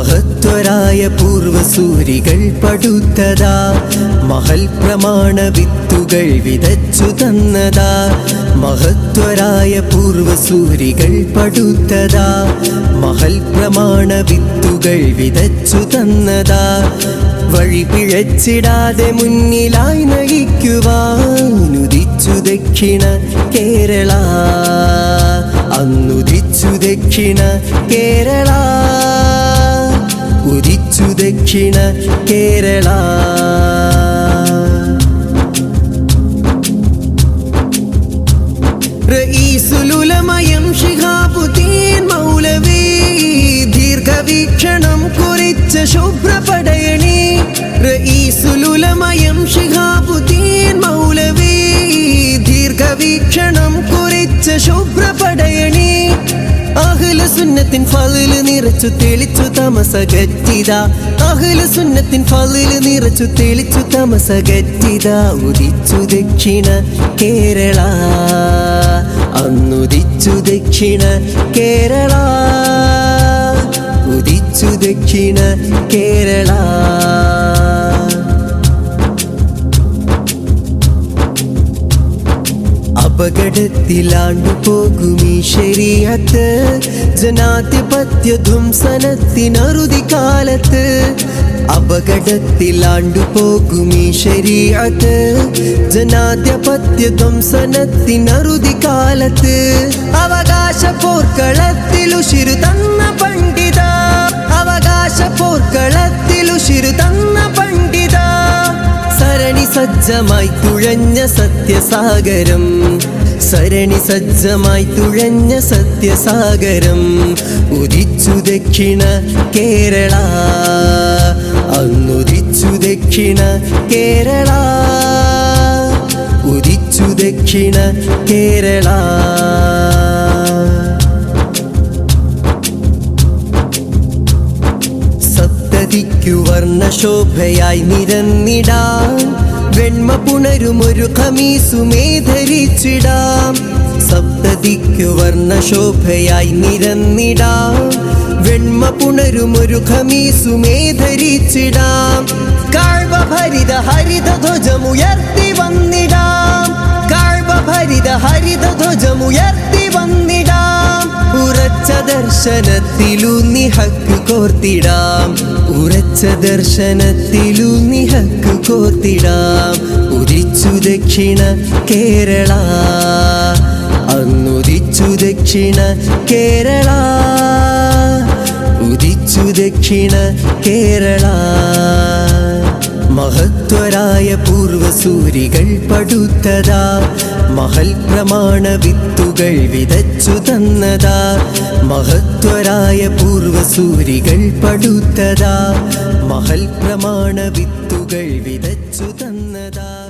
മഹത്വരായ പൂർവസൂരികൾ പടുത്തതാ. മഹൽ പ്രമാണ വിത്തുകൾ വിതച്ചു തന്നതാ. മഹത്വരായ പൂർവസൂരികൾ പടുത്തതാ. മഹൽ പ്രമാണ വിത്തുകൾ വിതച്ചു തന്നതാ. വഴി പിഴച്ചിടാതെ മുന്നിലായി നയിക്കുവാനുദിച്ചു ദക്ഷിണ കേരള. അന്നുദിച്ചു ദക്ഷിണ കേരള. ദക്ഷിണ കേരള. റഈസുലുലമയം ശിഹാബുദ്ദീൻ മൗലവി ദീർഘവീക്ഷണം കുറിച്ച ശുഭ്രപടയണി റഈസുലുലമയം ശിഹാബുദ്ദീൻ മൗലവി ദീർഘവീക്ഷണം കുറിച്ച ശുഭ്ര സുന്നത്തിൻ ഫലിൽ നിറച്ചു തെളിച്ചു തമസ ഗറ്റിത അഹ്ല സുന്നത്തിൻ ഫലിൽ നിറച്ചു തെളിച്ചു തമസ ഗറ്റിത ഉദിച്ചു ദക്ഷിണ കേരള. അന്നുദിച്ചു ദക്ഷിണ കേരള. ഉദിച്ചു ദക്ഷിണ കേരള. അപകടത്തിലാണ്ടു പോകും ഈ ശരീരത്ത്. ജനാധിപത്യ ധ്വംസനത്തിനറുതി കാലത്ത് അപകടത്തിലാണ്ടു പോകും ഈ ശരീരത്ത്. ജനാധിപത്യ ധ്വംസനത്തിനറുതി കാലത്ത് അവകാശ പോർക്കളത്തിലുശിരു തന്ന സജ്ജമായി തുഴഞ്ഞ സത്യസാഗരം. സരണി സജ്ജമായി തുഴഞ്ഞ സത്യസാഗരം. ഉദിച്ചു ദക്ഷിണ കേരള. അന്നുദിച്ചു ദക്ഷിണ കേരള. ഉദിച്ചു ദക്ഷിണ കേരള. സപ്തതിക്കു വർണശോഭയായി നിരന്നിടാം വെണ്മ പുണരുമൊരു കമീസുമേ ധരിച്ചിടാം. സപ്തതിക്കു വർണശോഭയായി നിരന്നിടാം. വെണ്മ പുണരുമൊരു ഖമീസുമേ ധരിച്ചിടാം. കാഴ്വ ഭരിത ഹരിത ധ്വജമുയർത്തി വന്നിടാം. കാഴ്വ ഭരിത ഹരിത ധ്വജമുയർത്തി വന്നിടാം. ദർശനത്തിലൂന്നി ഹക്ക് കോർത്തിടാം. ഉറച്ച ദർശനത്തിലൂന്നി ഹക്ക് കോർത്തിടാം. ഉദിച്ചു ദക്ഷിണ കേരള അന്നുദിച്ചു ദക്ഷിണ കേരള ഉദിച്ചു ദക്ഷിണ കേരള. മഹത്വരായ പൂർവസൂരികൾ പടുത്തതാ മഹൽ പ്രമാണ വിത്തുകൾ വിതച്ചു തന്നതാ. മഹത്വരായ പൂർവസൂരികൾ പടുത്തതാ. മഹൽ പ്രമാണ വിത്തുകൾ വിതച്ചു തന്നതാ.